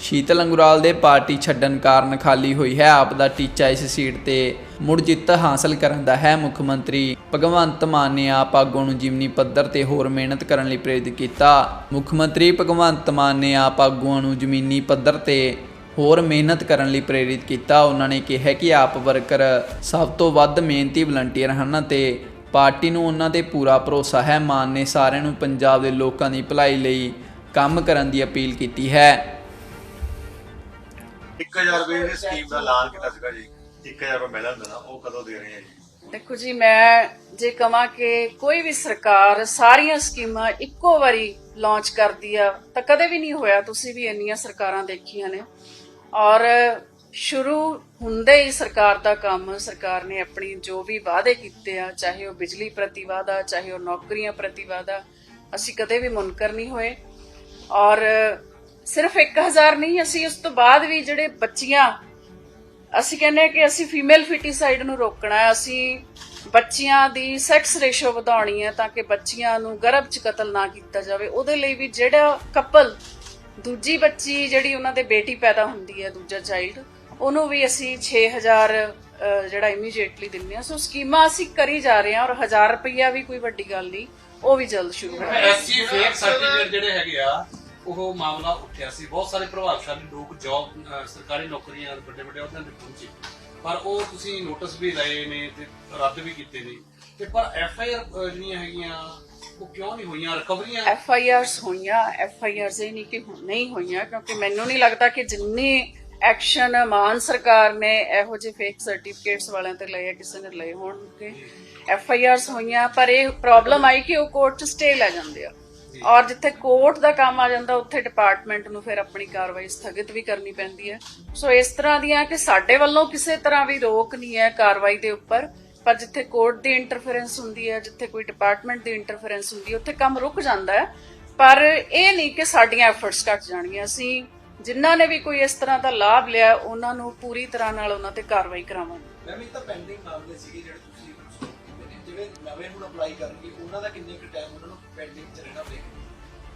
ਸ਼ੀਤਲ ਅੰਗੁਰਾਲ ਦੇ ਪਾਰਟੀ ਛੱਡਣ ਕਾਰਨ ਖਾਲੀ ਹੋਈ ਹੈ। ਆਪ ਦਾ ਟੀਚਾ ਇਸ ਸੀਟ ਤੇ ਮੁੜ ਜਿੱਤ ਹਾਸਲ ਕਰਨ ਦਾ ਹੈ। ਮੁੱਖ ਮੰਤਰੀ ਭਗਵੰਤ ਮਾਨ ਨੇ ਆਪ ਆਗੂਆਂ ਨੂੰ ਜਿਮਨੀ ਪੱਧਰ ਤੇ ਹੋਰ ਮਿਹਨਤ ਕਰਨ ਲਈ ਪ੍ਰੇਰਿਤ ਕੀਤਾ। ਮੁੱਖ ਮੰਤਰੀ ਭਗਵੰਤ ਮਾਨ ਨੇ ਆਪ ਆਗੂਆਂ ਨੂੰ ਜ਼ਮੀਨੀ ਪੱਧਰ ਤੇ ਹੋਰ ਮਿਹਨਤ ਕਰਨ ਲਈ ਪ੍ਰੇਰਿਤ ਕੀਤਾ। ਉਹਨਾਂ ਨੇ ਕਿਹਾ ਕਿ ਆਪ ਵਰਕਰ ਸਭ ਤੋਂ ਵੱਧ ਮਿਹਨਤੀ ਵਲੰਟੀਅਰ ਹਨ ਤੇ ਪਾਰਟੀ ਨੂੰ ਉਹਨਾਂ ਤੇ ਪੂਰਾ ਭਰੋਸਾ ਹੈ। ਮਾਨ ਨੇ ਸਾਰਿਆਂ ਨੂੰ ਪੰਜਾਬ ਦੇ ਲੋਕਾਂ ਦੀ ਭਲਾਈ ਲਈ ਕੰਮ ਕਰਨ ਦੀ ਅਪੀਲ ਕੀਤੀ ਹੈ। 1000 ਰੁਪਏ ਦੀ ਸਕੀਮ ਦਾ ਐਲਾਨ ਕੀਤਾ ਸੀਗਾ ਜੀ? 1000 ਰੁਪਏ ਹੁੰਦਾ ਨਾ ਉਹ ਕਦੋਂ ਦੇ ਰਹੇ ਆ ਜੀ? ਦੇਖੋ ਜੀ ਮੈਂ ਜੇ ਕਹਾਂ ਕਿ ਕੋਈ ਵੀ ਸਰਕਾਰ ਸਾਰੀਆਂ ਸਕੀਮਾਂ ਇੱਕੋ ਵਾਰੀ ਲਾਂਚ ਕਰਦੀ ਆ ਤਾਂ ਕਦੇ ਵੀ ਨਹੀਂ ਹੋਇਆ। ਤੁਸੀਂ ਵੀ ਇੰਨੀਆਂ ਸਰਕਾਰਾਂ ਦੇਖੀਆਂ ਨੇ। ਔਰ ਸ਼ੁਰੂ ਹੁੰਦੇ ਹੀ ਸਰਕਾਰ ਦਾ ਕੰਮ, ਸਰਕਾਰ ਨੇ ਆਪਣੀ ਜੋ ਵੀ ਵਾਅਦੇ ਕੀਤੇ ਆ, ਚਾਹੇ ਉਹ ਬਿਜਲੀ ਪ੍ਰਤੀ ਵਾਅਦਾ, ਚਾਹੇ ਉਹ ਨੌਕਰੀਆਂ ਪ੍ਰਤੀ ਵਾਅਦਾ, ਅਸੀਂ ਕਦੇ ਵੀ ਮੁਨਕਰ ਨਹੀਂ ਹੋਏ। ਔਰ ਸਿਰਫ 1000 ਨਹੀਂ, ਅਸੀਂ ਉਸ ਤੋਂ ਬਾਅਦ ਵੀ ਜਿਹੜੇ ਬੱਚੀਆਂ, ਅਸੀਂ ਕਹਿੰਦੇ ਹਾਂ ਕਿ ਅਸੀਂ ਫੀਮੇਲ ਫਿਟੀਸਾਈਡ ਨੂੰ ਰੋਕਣਾ ਹੈ, ਅਸੀਂ ਬੱਚੀਆਂ ਦੀ ਸੈਕਸ ਰੇਸ਼ੋ ਵਧਾਉਣੀ ਹੈ ਤਾਂ ਕਿ ਬੱਚੀਆਂ ਨੂੰ ਗਰਭ 'ਚ ਕਤਲ ਨਾ ਕੀਤਾ ਜਾਵੇ, ਉਹਦੇ ਲਈ ਵੀ ਜਿਹੜਾ ਕਪਲ ਦੂਜੀ ਬੱਚੀ ਜਿਹੜੀ ਉਹਨਾਂ ਦੇ ਬੇਟੀ ਪੈਦਾ ਹੁੰਦੀ ਹੈ, ਦੂਜਾ ਚਾਈਲਡ ਉਹਨੂੰ ਵੀ ਅਸੀਂ 6000 ਜਿਹੜਾ ਇਮੀਡੀਏਟਲੀ ਦਿੰਦੇ ਹਾਂ। ਸੋ ਸਕੀਮਾਂ ਅਸੀਂ ਕਰੀ ਜਾ ਰਹੇ ਹਾਂ ਔਰ 1000 ਰੁਪਈਆ ਵੀ ਕੋਈ ਵੱਡੀ ਗੱਲ ਨਹੀਂ, ਉਹ ਵੀ ਜਲਦ ਸ਼ੁਰੂ ਹੋਣਾ ਐਸਸੀ ਫੇਕ ਸਰਟੀਫਿਕੇਟ ਜਿਹੜੇ ਹੈਗੇ ਆ, ਉਹ ਮਾਮਲਾ ਉੱਠਿਆ ਸੀ। ਬਹੁਤ ਸਾਰੇ ਪ੍ਰਭਾਵਸ਼ਾਲੀ ਲੋਕ ਜੌਬ ਸਰਕਾਰੀ ਨੌਕਰੀਆਂ ਵੱਡੇ ਵੱਡੇ ਅਹੁਦਿਆਂ ਤੇ ਪਹੁੰਚੇ। ਪਰ ਉਹ ਤੁਸੀਂ ਨੋਟਿਸ ਵੀ ਲਏ ਨੇ ਤੇ ਰੱਦ ਵੀ ਕੀਤੇ ਨੇ। ਤੇ ਪਰ ਐਫ ਆਈ ਆਰ ਜਿਹੜੀਆਂ ਹੈਗੀਆਂ ਉਹ ਕਿਉਂ ਨਹੀਂ ਹੋਈਆਂ ਰਿਕਵਰੀਆਂ? ਐਫ ਆਈ ਆਰਸ ਹੋਈਆਂ ਐਫ ਆਈ ਆਰਸ ਇਹ ਨਹੀਂ ਕਿ ਨਹੀਂ ਹੋਈਆਂ ਕਿਉਂਕਿ ਮੈਨੂੰ ਨਹੀਂ ਲੱਗਦਾ ਕਿ ਜਿੰਨੀ ਐਕਸ਼ਨ ਮਾਨ ਸਰਕਾਰ ਨੇ ਇਹੋ ਜਿਹੇ ਫੇਕ ਸਰਟੀਫਿਕੇਟਸ ਵਾਲਿਆਂ ਤੇ ਲਏ ਕਿਸੇ ਨੇ ਲਏ ਹੋਣਗੇ ਐਫ ਆਈ ਆਰਸ ਹੋਈਆਂ ਪਰ ਇਹ ਪ੍ਰੋਬਲਮ ਆਈ ਕਿ ਉਹ ਕੋਰਟ 'ਚ ਸਟੇ ਲੈ ਜਾਂਦੇ ਆ। ਔਰ ਜਿੱਥੇ ਕੋਰਟ ਦਾ ਕੰਮ ਆ ਜਾਂਦਾ ਉੱਥੇ ਡਿਪਾਰਟਮੈਂਟ ਨੂੰ ਫਿਰ ਆਪਣੀ ਕਾਰਵਾਈ ਸਥਗਿਤ ਵੀ ਕਰਨੀ ਪੈਂਦੀ ਹੈ। ਸੋ ਇਸ ਤਰ੍ਹਾਂ ਦੀਆਂ ਕਿ ਸਾਡੇ ਵੱਲੋਂ ਕਿਸੇ ਤਰ੍ਹਾਂ ਵੀ ਰੋਕ ਨਹੀਂ ਹੈ ਕਾਰਵਾਈ ਦੇ ਉੱਪਰ। ਪਰ ਜਿੱਥੇ ਕੋਰਟ ਦੀ ਇੰਟਰਫੇਰੈਂਸ ਹੁੰਦੀ ਹੈ ਜਿੱਥੇ ਕੋਈ ਡਿਪਾਰਟਮੈਂਟ ਦੀ ਇੰਟਰਫੇਰੈਂਸ ਹੁੰਦੀ ਹੈ ਉੱਥੇ ਕੰਮ ਰੁਕ ਜਾਂਦਾ ਹੈ। ਪਰ ਇਹ ਨਹੀਂ ਕਿ ਸਾਡੀਆਂ ਐਫਰਟਸ ਘਟ ਜਾਣਗੀਆਂ। ਅਸੀਂ ਜਿਨ੍ਹਾਂ ਨੇ ਵੀ ਕੋਈ ਇਸ ਤਰ੍ਹਾਂ ਦਾ ਲਾਭ ਲਿਆ ਉਹਨਾਂ ਨੂੰ ਪੂਰੀ ਤਰ੍ਹਾਂ ਨਾਲ ਉਹਨਾਂ ਤੇ ਕਾਰਵਾਈ ਕਰਾਵਾਂਗੇ। ਮੈਮ ਇਹ ਤਾਂ ਪੈਂਡਿੰਗ ਮਾਮਲੇ ਸੀਗੇ ਜਿਹੜੇ ਤੁਸੀਂ। ਜਿਹੜੇ ਨਵੇਂ ਹੁਣ ਅਪਲਾਈ ਕਰਨਗੇ ਉਹਨਾਂ ਦਾ ਕਿੰਨੇ ਕੁ ਟਾਈਮ ਉਹਨਾਂ ਨੂੰ ਪੈਂਡਿੰਗ ਚ ਰਹਿਣਾ ਪਏਗਾ?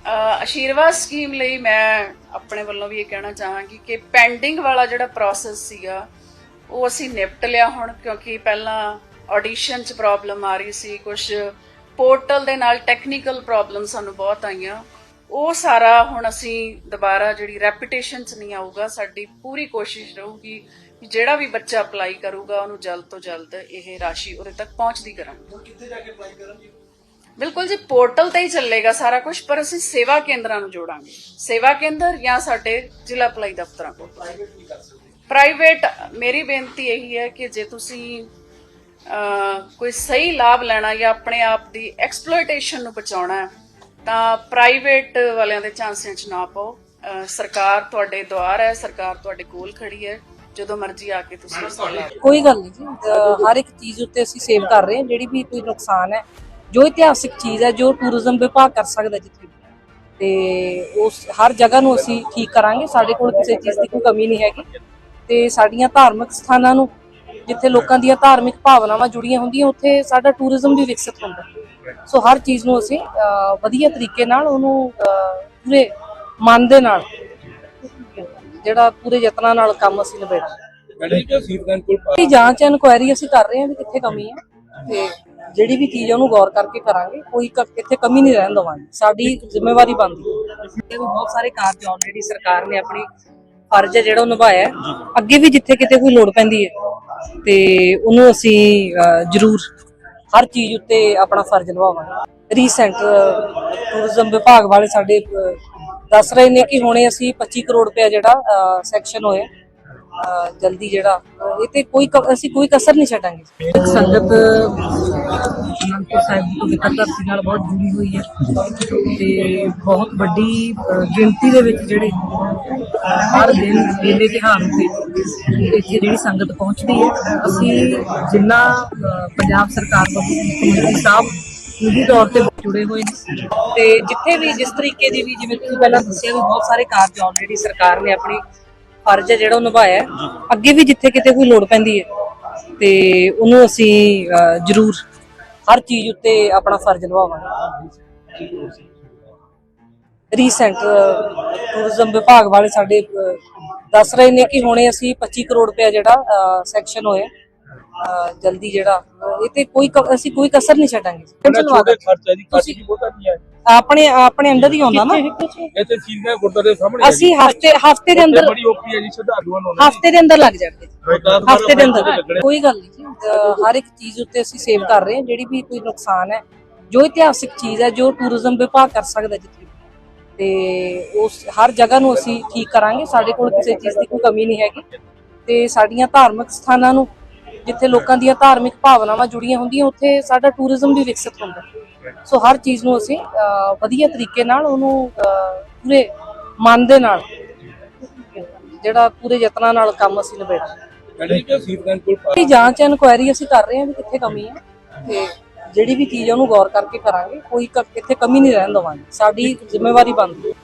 ਅਹ ਆਸ਼ੀਰਵਾਦ ਸਕੀਮ ਲਈ ਮੈਂ ਆਪਣੇ ਵੱਲੋਂ ਵੀ ਇਹ ਕਹਿਣਾ ਚਾਹਾਂਗੀ ਕਿ ਪੈਂਡਿੰਗ ਵਾਲਾ ਜਿਹੜਾ ਪ੍ਰੋਸੈਸ ਸੀਗਾ ਉਹ ਅਸੀਂ ਨਿਪਟ ਲਿਆ ਹੁਣ ਕਿਉਂਕਿ ਪਹਿਲਾਂ ਆਡੀਸ਼ਨ 'ਚ ਪ੍ਰੋਬਲਮ ਆ ਰਹੀ ਸੀ ਕੁਝ ਪੋਰਟਲ ਦੇ ਨਾਲ ਟੈਕਨੀਕਲ ਪ੍ਰੋਬਲਮ ਸਾਨੂੰ ਬਹੁਤ ਆਈਆਂ। ਉਹ ਸਾਰਾ ਹੁਣ ਅਸੀਂ ਦੁਬਾਰਾ ਜਿਹੜੀ ਰੈਪਿਟੇਸ਼ਨ 'ਚ ਨਹੀਂ ਆਊਗਾ ਸਾਡੀ ਪੂਰੀ ਕੋਸ਼ਿਸ਼ ਰਹੂਗੀ ਕਿ ਜਿਹੜਾ ਵੀ ਬੱਚਾ ਅਪਲਾਈ ਕਰੂਗਾ ਉਹਨੂੰ ਜਲਦ ਤੋਂ ਜਲਦ ਇਹ ਰਾਸ਼ੀ ਉਹਦੇ ਤੱਕ ਪਹੁੰਚਦੀ ਕਰਾਂਗੇ। ਕਿੱਥੇ ਜਾ ਕੇ ਅਪਲਾਈ ਕਰਨਗੇ? ਬਿਲਕੁਲ ਜੀ ਪੋਰਟਲ ਤੇ ਹੀ ਚੱਲੇਗਾ ਸਾਰਾ ਕੁਝ ਪਰ ਅਸੀਂ ਸੇਵਾ ਕੇਂਦਰਾਂ ਨੂੰ ਜੋੜਾਂਗੇ। ਸੇਵਾ ਕੇਂਦਰ ਜਾਂ ਸਾਡੇ ਜ਼ਿਲ੍ਹਾ ਭਲਾਈ ਦਫ਼ਤਰਾਂ ਕੋਲ। ਪ੍ਰਾਈਵੇਟ ਨਹੀਂ ਕਰ ਸਕਦੇ ਪ੍ਰਾਈਵੇਟ ਮੇਰੀ ਬੇਨਤੀ ਇਹੀ ਹੈ ਕਿ ਜੇ ਤੁਸੀਂ ਕੋਈ ਸਹੀ ਲਾਭ ਲੈਣਾ ਜਾਂ ਆਪਣੇ ਆਪ ਦੀ ਐਕਸਪਲੋਇਟੇਸ਼ਨ ਨੂੰ ਬਚਾਉਣਾ ਤਾਂ ਪ੍ਰਾਈਵੇਟ ਵਾਲਿਆਂ ਦੇ ਚਾਂਸਿਆਂ 'ਚ ਨਾ ਪਾਓ ਸਰਕਾਰ ਤੁਹਾਡੇ ਦੁਆਰ ਹੈ ਸਰਕਾਰ ਤੁਹਾਡੇ ਕੋਲ ਖੜੀ ਹੈ ਜਦੋਂ ਮਰਜ਼ੀ ਆ ਕੇ ਤੁਸੀਂ ਕੋਈ ਗੱਲ ਨਹੀਂ ਜੀ ਹਰ ਇੱਕ ਚੀਜ਼ ਉੱਤੇ ਅਸੀਂ ਸੇਵ ਕਰ ਰਹੇ ਹਾਂ ਜਿਹੜੀ ਵੀ ਕੋਈ ਨੁਕਸਾਨ ਹੈ ਜੋ ਇਤਿਹਾਸਿਕ ਚੀਜ਼ ਹੈ ਜੋ ਟੂਰਿਜ਼ਮ ਵਿਭਾਗ ਕਰ ਸਕਦਾ ਜਿੱਥੇ। ਤੇ ਉਸ ਹਰ ਜਗ੍ਹਾ ਨੂੰ ਅਸੀਂ ਠੀਕ ਕਰਾਂਗੇ ਸਾਡੇ ਕੋਲ ਕਿਸੇ ਚੀਜ਼ ਦੀ ਕੋਈ ਕਮੀ ਨਹੀਂ ਹੈਗੀ ਤੇ ਸਾਡੀਆਂ ਧਾਰਮਿਕ ਸਥਾਨਾਂ ਨੂੰ ਜਿੱਥੇ ਲੋਕਾਂ ਦੀਆਂ ਧਾਰਮਿਕ ਭਾਵਨਾਵਾਂ ਜੁੜੀਆਂ ਹੁੰਦੀਆਂ ਉੱਥੇ ਸਾਡਾ ਟੂਰਿਜ਼ਮ ਵੀ ਵਿਕਸਿਤ ਹੁੰਦਾ। ਸੋ ਹਰ ਚੀਜ਼ ਨੂੰ ਅਸੀਂ ਵਧੀਆ ਤਰੀਕੇ ਨਾਲ ਉਹਨੂੰ ਪੂਰੇ ਮਨ ਦੇ ਨਾਲ ਜਿਹੜਾ ਪੂਰੇ ਯਤਨਾਂ ਨਾਲ ਕੰਮ ਅਸੀਂ ਨਿਬੇੜਾਂਗੇ ਜੀ ਜਾਂਚ ਐਨਕੁਆਇਰੀ ਅਸੀਂ ਕਰ ਰਹੇ ਹਾਂ ਵੀ ਕਿੱਥੇ ਕਮੀ ਹੈ ਤੇ ਜਿਹੜੀ ਵੀ ਚੀਜ਼ ਹੈ ਉਹਨੂੰ ਗੌਰ ਕਰਕੇ ਕਰਾਂਗੇ। ਕੋਈ ਕਿੱਥੇ ਕਮੀ ਨਹੀਂ ਰਹਿਣ ਦਵਾਂਗੇ। ਸਾਡੀ ਜ਼ਿੰਮੇਵਾਰੀ ਬਣਦੀ ਹੈ। ਬਹੁਤ ਸਾਰੇ ਕਾਰਜ ਆਲਰੇਡੀ ਸਰਕਾਰ ਨੇ ਆਪਣੀ ਫਰਜ਼ ਹੈ ਜਿਹੜਾ ਉਹ ਨਿਭਾਇਆ ਹੈ। ਅੱਗੇ ਵੀ ਜਿੱਥੇ ਕਿਤੇ ਕੋਈ ਲੋੜ ਪੈਂਦੀ ਹੈ ਤੇ ਉਹਨੂੰ ਅਸੀਂ ਅਹ, ਜ਼ਰੂਰ ਹਰ ਚੀਜ਼ ਉੱਤੇ ਆਪਣਾ ਫਰਜ਼ ਨਿਭਾਵਾਂਗੇ। ਰੀਸੈਂਟ ਟੂਰਿਜ਼ਮ ਵਿਭਾਗ ਵਾਲੇ ਸਾਡੇ ਦੱਸ ਰਹੇ ਨੇ ਕਿ ਹੁਣੇ ਅਸੀਂ 25 ਕਰੋੜ ਰੁਪਏ ਜਿਹੜਾ ਸੈਕਸ਼ਨ ਹੋਇਆ। ਜਲਦੀ ਜਿਹੜਾ ਇਹ ਤੇ ਕੋਈ ਅਸੀਂ ਕੋਈ ਕਸਰ ਨਹੀਂ ਛੱਡਾਂਗੇ। ਸੰਗਤ, ਅਨੰਦਪੁਰ ਸਾਹਿਬ ਤੋਂ ਵਿਕਟ ਨਾਲ ਬਹੁਤ ਜੁੜੀ ਹੋਈ ਹੈ। ਤੇ ਬਹੁਤ ਵੱਡੀ ਗਿਣਤੀ ਦੇ ਵਿੱਚ ਜਿਹੜੇ ਹਰ ਦਿਨ ਮੇਲੇ, ਤਿਉਹਾਰ ਤੇ ਇੱਥੇ ਜਿਹੜੀ ਸੰਗਤ ਪਹੁੰਚਦੀ ਹੈ। ਅਸੀਂ ਜਿੰਨਾ ਪੰਜਾਬ ਸਰਕਾਰ ਤੋਂ ਮੁੱਖ ਸਾਹਿਬ ਨਿੱਜੀ ਤੌਰ ਤੇ ਜੁੜੇ ਹੋਏ ਨੇ। ਤੇ ਜਿੱਥੇ ਵੀ ਜਿਸ ਤਰੀਕੇ ਦੀ ਵੀ ਜਿਵੇਂ ਤੁਸੀਂ ਪਹਿਲਾਂ ਦੱਸਿਆ ਵੀ ਬਹੁਤ ਸਾਰੇ ਕਾਰਜ ਆਲਰੇਡੀ ਸਰਕਾਰ ਨੇ ਆਪਣੀ ਫਰਜ਼ ਹੈ ਜਿਹੜਾ ਉਹ ਨਿਭਾਇਆ ਹੈ। ਅੱਗੇ ਵੀ ਜਿੱਥੇ ਕਿਤੇ ਕੋਈ ਲੋੜ ਪੈਂਦੀ ਹੈ ਤੇ ਉਹਨੂੰ ਅਸੀਂ ਅਹ, ਜ਼ਰੂਰ ਹਰ ਚੀਜ਼ ਉੱਤੇ ਆਪਣਾ ਫਰਜ਼ ਨਿਭਾਵਾਂਗੇ। ਰੀਸੈਂਟ ਟੂਰਿਜ਼ਮ ਵਿਭਾਗ ਵਾਲੇ ਸਾਡੇ ਅਹ, ਦੱਸ ਰਹੇ ਨੇ ਕਿ ਹੁਣੇ ਅਸੀਂ 25 ਕਰੋੜ ਰੁਪਏ ਜਿਹੜਾ ਸੈਕਸ਼ਨ ਹੋਇਆ ਅਹ, ਜਲਦੀ ਜਿਹੜਾ ਇਹ ਤੇ ਕੋਈ ਕ- ਅਸੀਂ ਕੋਈ ਕਸਰ ਨਹੀਂ ਛੱਡਾਂਗੇ। ਛੋਟੇ ਖਰਚਾ ਜੀ ਖਰਚ ਵੀ ਬਹੁਤਾ ਨਹੀਂ ਹੈ ਆਪਣੇ ਆਪਣੇ ਅੰਦਰ ਹੀ ਆਉਂਦਾ ਨਾ। ਇੱਥੇ ਗੁਰਦੁਆਰੇ ਦੇ ਸਾਹਮਣੇ ਅਸੀਂ ਹਫ਼ਤੇ ਹਫ਼ਤੇ ਦੇ ਅੰਦਰ ਬੜੀ ਔਖੀ ਹੈ ਜੀ ਸ਼ਰਧਾਲੂਆਂ ਨੂੰ ਹਫ਼ਤੇ ਦੇ ਅੰਦਰ ਲੱਗ ਜਾਣਗੇ। ਹਫ਼ਤੇ ਦੇ ਅੰਦਰ। ਕੋਈ ਗੱਲ ਨਹੀਂ ਹਰ ਇੱਕ ਚੀਜ਼ ਉੱਤੇ ਅਸੀਂ ਸੇਵ ਕਰ ਰਹੇ ਹਾਂ। ਜਿਹੜੀ ਵੀ ਕੋਈ ਨੁਕਸਾਨ ਹੈ ਜੋ ਇਤਿਹਾਸਿਕ ਚੀਜ਼ ਹੈ ਜੋ ਟੂਰਿਜ਼ਮ ਵਿਭਾਗ ਕਰ ਸਕਦਾ ਜਿੱਥੇ। ਤੇ ਉਸ ਹਰ ਜਗ੍ਹਾ ਨੂੰ ਅਸੀਂ ਠੀਕ ਕਰਾਂਗੇ। ਸਾਡੇ ਕੋਲ ਕਿਸੇ ਚੀਜ਼ ਦੀ ਕੋਈ ਕਮੀ ਨਹੀਂ ਹੈਗੀ। ਤੇ ਸਾਡੀਆਂ ਧਾਰਮਿਕ ਸਥਾਨਾਂ ਨੂੰ ਜਿੱਥੇ ਲੋਕਾਂ ਦੀਆਂ ਧਾਰਮਿਕ ਭਾਵਨਾਵਾਂ ਜੁੜੀਆਂ ਹੁੰਦੀਆਂ ਉੱਥੇ ਸਾਡਾ ਟੂਰਿਜ਼ਮ ਵੀ ਵਿਕਸਿਤ ਹੁੰਦਾ। ਸੋ ਹਰ ਚੀਜ਼ ਨੂੰ ਅਸੀਂ ਵਧੀਆ ਤਰੀਕੇ ਨਾਲ ਉਹਨੂੰ ਪੂਰੇ ਮਨ ਦੇ ਨਾਲ ਜਿਹੜਾ ਪੂਰੇ ਯਤਨਾਂ ਨਾਲ ਕੰਮ ਅਸੀਂ ਨਿਬੇੜਾਂਗੇ ਦੀ ਜਾਂਚ ਐਨਕੁਆਇਰੀ ਅਸੀਂ ਕਰ ਰਹੇ ਹਾਂ ਵੀ ਕਿੱਥੇ ਕਮੀ ਹੈ ਤੇ ਜਿਹੜੀ ਵੀ ਚੀਜ਼ ਉਹਨੂੰ ਗੌਰ ਕਰਕੇ ਕਰਾਂਗੇ। ਕੋਈ ਕ- ਕਿੱਥੇ ਕਮੀ ਨਹੀਂ ਰਹਿਣ ਦਵਾਂਗੇ। ਸਾਡੀ ਜ਼ਿੰਮੇਵਾਰੀ ਬਣਦੀ ਹੈ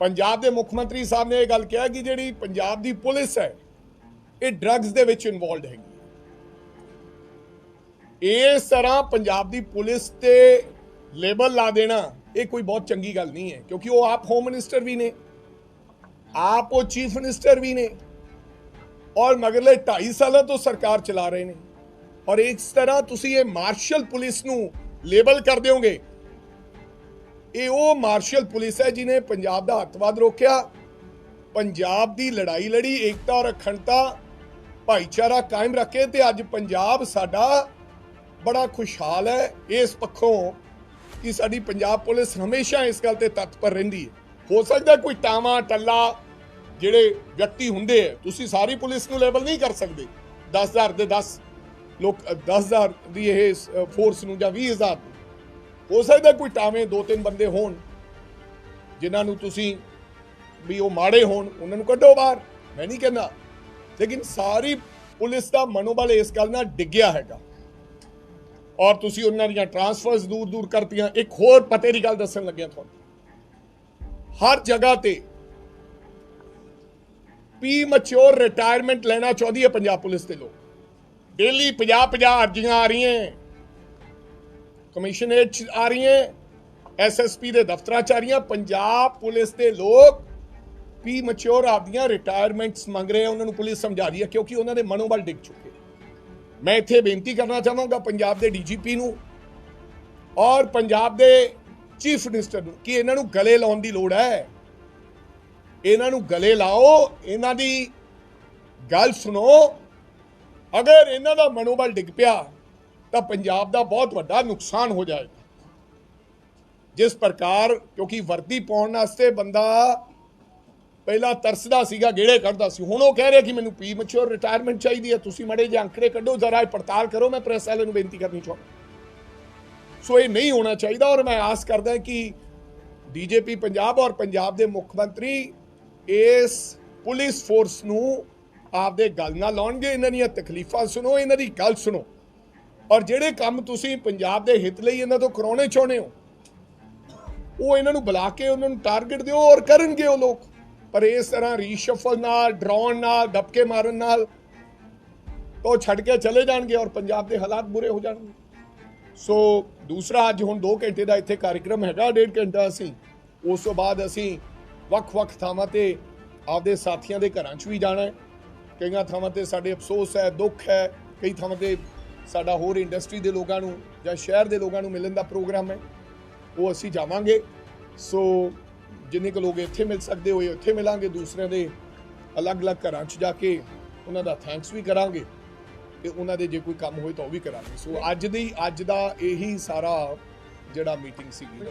ਪੰਜਾਬ ਦੇ ਮੁੱਖ ਮੰਤਰੀ ਸਾਹਿਬ ਨੇ ਇਹ ਗੱਲ ਕਿਹਾ ਕਿ ਜਿਹੜੀ ਪੰਜਾਬ ਦੀ ਪੁਲਿਸ ਹੈ ਇਹ ਡਰੱਗਸ ਦੇ ਵਿੱਚ ਇਨਵੋਲਡ ਹੈਗੀ ਇਸ ਤਰ੍ਹਾਂ ਪੰਜਾਬ ਦੀ ਪੁਲਿਸ ਤੇ ਲੇਬਲ ਲਾ ਦੇਣਾ, ਇਹ ਕੋਈ ਬਹੁਤ ਚੰਗੀ ਗੱਲ ਨਹੀਂ ਹੈ, ਕਿਉਂਕਿ ਉਹ ਆਪ ਹੋਮ ਮਿਨਿਸਟਰ ਵੀ ਨੇ, ਆਪ ਉਹ ਚੀਫ ਮਿਨਿਸਟਰ ਵੀ ਨੇ, ਔਰ ਮਗਰਲੇ 2.5 ਸਾਲਾਂ ਤੋਂ ਸਰਕਾਰ ਚਲਾ ਰਹੇ ਨੇ। ਔਰ ਇਸ ਤਰ੍ਹਾਂ ਤੁਸੀਂ ਇਹ ਮਾਰਸ਼ਲ ਪੁਲਿਸ ਨੂੰ ਲੇਬਲ ਕਰ ਦਿਓਗੇ। ਇਹ ਉਹ ਮਾਰਸ਼ਲ ਪੁਲਿਸ ਹੈ ਜਿਨੇ ਪੰਜਾਬ ਦਾ ਅੱਤਵਾਦ ਰੋਕਿਆ, ਪੰਜਾਬ ਦੀ ਲੜਾਈ ਲੜੀ, ਏਕਤਾ ਔਰ ਅਖੰਡਤਾ, ਭਾਈਚਾਰਾ ਕਾਇਮ ਰੱਖੇ, ਤੇ ਅੱਜ ਪੰਜਾਬ ਸਾਡਾ ਬੜਾ ਖੁਸ਼ਹਾਲ ਹੈ ਇਸ ਪੱਖੋਂ ਕਿ ਸਾਡੀ ਪੰਜਾਬ ਪੁਲਿਸ ਹਮੇਸ਼ਾ ਇਸ ਗੱਲ ਤੇ ਤਤਪਰ ਰਹਿੰਦੀ ਹੈ। ਹੋ ਸਕਦਾ ਕੋਈ ਟਾਵਾ, ਟੱਲਾ ਜਿਹੜੇ ਵਿਅਕਤੀ ਹੁੰਦੇ ਆ, ਤੁਸੀਂ ਸਾਰੀ ਪੁਲਿਸ ਨੂੰ ਲੈਵਲ ਨਹੀਂ ਕਰ ਸਕਦੇ। 10000 ਦੇ 10 ਲੋਕ 10000 ਦੀ ਇਹ ਫੋਰਸ ਨੂੰ ਜਾਂ 20000 ਨੂੰ। ਹੋ ਸਕਦਾ ਕੋਈ ਟਾਵੇਂ ਦੋ ਤਿੰਨ ਬੰਦੇ ਹੋਣ, ਜਿਨ੍ਹਾਂ ਨੂੰ ਤੁਸੀਂ ਵੀ ਉਹ ਮਾੜੇ ਹੋਣ, ਉਹਨਾਂ ਨੂੰ ਕੱਢੋ ਬਾਹਰ। ਮੈਂ ਨਹੀਂ ਕਹਿੰਦਾ। ਲੇਕਿਨ ਸਾਰੀ ਪੁਲਿਸ ਦਾ ਮਨੋਬਲ ਇਸ ਗੱਲ ਨਾਲ ਡਿੱਗਿਆ ਹੈਗਾ। ਔਰ ਤੁਸੀਂ ਉਹਨਾਂ ਦੀਆਂ ਟਰਾਂਸਫਰਸ ਦੂਰ ਦੂਰ ਕਰਤੀਆਂ। ਇੱਕ ਹੋਰ ਪਤੇ ਦੀ ਗੱਲ ਦੱਸਣ ਲੱਗਿਆ ਤੁਹਾਨੂੰ। ਹਰ ਜਗ੍ਹਾ ਤੇ ਪੀ ਮੈਚੁਰ ਰਿਟਾਇਰਮੈਂਟ ਲੈਣਾ ਚਾਹੁੰਦੀ ਹੈ ਪੰਜਾਬ ਪੁਲਿਸ ਦੇ ਲੋਕ। ਡੇਲੀ 50 50 ਅਰਜ਼ੀਆਂ ਆ ਰਹੀਆਂ ਕਮਿਸ਼ਨਰੇਟ 'ਚ ਆ ਰਹੀਆਂ ਐਸਐਸਪੀ ਦੇ ਦਫ਼ਤਰਾਂ ਚ ਆ ਰਹੀਆਂ। ਪੰਜਾਬ ਪੁਲਿਸ ਦੇ ਲੋਕ ਪੀ ਮੈਚੁਰ ਆਪਦੀਆਂ ਰਿਟਾਇਰਮੈਂਟਸ ਮੰਗ ਰਹੇ ਆ ਉਹਨਾਂ ਨੂੰ ਪੁਲਿਸ ਸਮਝਾ ਰਹੀ ਹੈ ਕਿਉਂਕਿ ਉਹਨਾਂ ਦੇ ਮਨੋਬਲ ਡਿੱਗ ਚੁੱਕੇ ਮੈਂ ਇੱਥੇ ਬੇਨਤੀ ਕਰਨਾ ਚਾਹਾਂਗਾ ਪੰਜਾਬ ਦੇ ਡੀਜੀਪੀ ਨੂੰ ਔਰ ਪੰਜਾਬ ਦੇ ਚੀਫ ਮਿਨਿਸਟਰ ਨੂੰ ਕਿ ਇਹਨਾਂ ਨੂੰ ਗਲੇ ਲਾਉਣ ਦੀ ਲੋੜ ਹੈ। ਇਹਨਾਂ ਨੂੰ ਗਲੇ ਲਾਓ, ਇਹਨਾਂ ਦੀ ਗੱਲ ਸੁਣੋ। ਅਗਰ ਇਹਨਾਂ ਦਾ ਮਨੋਬਲ ਡਿੱਗ ਪਿਆ, ਤਾਂ ਪੰਜਾਬ ਦਾ ਬਹੁਤ ਵੱਡਾ ਨੁਕਸਾਨ ਹੋ ਜਾਏਗਾ। ਜਿਸ ਪ੍ਰਕਾਰ ਕਿਉਂਕਿ ਵਰਦੀ ਪਾਉਣ ਵਾਸਤੇ ਬੰਦਾ ਪਹਿਲਾਂ ਤਰਸਦਾ ਸੀਗਾ, ਗੇੜੇ ਕੱਢਦਾ ਸੀ। ਹੁਣ ਉਹ ਕਹਿ ਰਿਹਾ ਕਿ ਮੈਨੂੰ ਪੀ ਮੈਚੁਰ ਰਿਟਾਇਰਮੈਂਟ ਚਾਹੀਦੀ ਹੈ, ਤੁਸੀਂ ਮੜੇ ਜੇ ਅੰਕੜੇ ਕੱਢੋ, ਜ਼ਰਾ ਇਹ ਪੜਤਾਲ ਕਰੋ, ਮੈਂ ਪ੍ਰੈਸ ਵਾਲੇ ਨੂੰ ਬੇਨਤੀ ਕਰਨੀ ਚਾਹੁੰਦਾ। ਸੋ ਇਹ ਨਹੀਂ ਹੋਣਾ ਚਾਹੀਦਾ ਔਰ ਮੈਂ ਆਸ ਕਰਦਾ ਕਿ ਡੀਜੀਪੀ ਪੰਜਾਬ ਔਰ ਪੰਜਾਬ ਦੇ ਮੁੱਖ ਮੰਤਰੀ ਇਸ ਪੁਲਿਸ ਫੋਰਸ ਨੂੰ ਆਪਦੇ ਗੱਲ ਨਾਲ ਲਾਉਣਗੇ। ਇਹਨਾਂ ਦੀਆਂ ਤਕਲੀਫਾਂ ਸੁਣੋ, ਇਹਨਾਂ ਦੀ ਗੱਲ ਸੁਣੋ। ਔਰ ਜਿਹੜੇ ਕੰਮ ਤੁਸੀਂ ਪੰਜਾਬ ਦੇ ਹਿੱਤ ਲਈ ਇਹਨਾਂ ਤੋਂ ਕਰਾਉਣੇ ਚਾਹੁੰਦੇ ਹੋ, ਉਹ ਇਹਨਾਂ ਨੂੰ ਬੁਲਾ ਕੇ ਉਹਨਾਂ ਨੂੰ ਟਾਰਗੇਟ ਦਿਓ ਔਰ ਕਰਨਗੇ ਉਹ ਲੋਕ। ਪਰ ਇਸ ਤਰ੍ਹਾਂ ਰੀਸ਼ਫਲ ਨਾਲ ਡਰਾਉਣ ਨਾਲ ਦਬਕੇ ਮਾਰਨ ਨਾਲ ਤਾਂ ਉਹ ਛੱਡ ਕੇ ਚਲੇ ਜਾਣਗੇ ਔਰ ਪੰਜਾਬ ਦੇ ਹਾਲਾਤ ਬੁਰੇ ਹੋ ਜਾਣਗੇ। ਸੋ ਦੂਸਰਾ ਅੱਜ ਹੁਣ 2 ਘੰਟੇ ਦਾ ਇੱਥੇ ਕਾਰਜਕ੍ਰਮ ਹੈਗਾ, ਡੇਢ ਘੰਟਾ ਅਸੀਂ। ਉਸ ਤੋਂ ਬਾਅਦ ਅਸੀਂ ਵੱਖ-ਵੱਖ ਥਾਵਾਂ ਤੇ ਆਪਦੇ ਸਾਥੀਆਂ ਦੇ ਘਰਾਂ 'ਚ ਵੀ ਜਾਣਾ ਹੈ। ਕਈਆਂ ਥਾਵਾਂ ਤੇ ਸਾਡੇ ਅਫਸੋਸ ਹੈ, ਦੁੱਖ ਹੈ, ਕਈ ਥਾਵਾਂ ਤੇ ਸਾਡਾ ਹੋਰ ਇੰਡਸਟਰੀ ਦੇ ਲੋਕਾਂ ਨੂੰ ਜਾਂ ਸ਼ਹਿਰ ਦੇ ਲੋਕਾਂ ਨੂੰ ਮਿਲਣ ਦਾ ਪ੍ਰੋਗਰਾਮ ਹੈ, ਉਹ ਅਸੀਂ ਜਾਵਾਂਗੇ। ਸੋ ਜਿੰਨੇ ਕੁ ਲੋਕ ਇੱਥੇ ਮਿਲ ਸਕਦੇ ਹੋਏ, ਉੱਥੇ ਮਿਲਾਂਗੇ, ਦੂਸਰਿਆਂ ਦੇ ਅਲੱਗ-ਅਲੱਗ ਘਰਾਂ 'ਚ ਜਾ ਕੇ ਉਹਨਾਂ ਦਾ ਥੈਂਕਸ ਵੀ ਕਰਾਂਗੇ ਤੇ ਉਹਨਾਂ ਦੇ ਜੇ ਕੋਈ ਕੰਮ ਹੋਏ ਤਾਂ ਉਹ ਵੀ ਕਰਾਂਗੇ। ਸੋ ਅੱਜ ਦੀ, ਅੱਜ ਦਾ ਇਹੀ ਸਾਰਾ ਜਿਹੜਾ ਮੀਟਿੰਗ ਸੀਗੀ।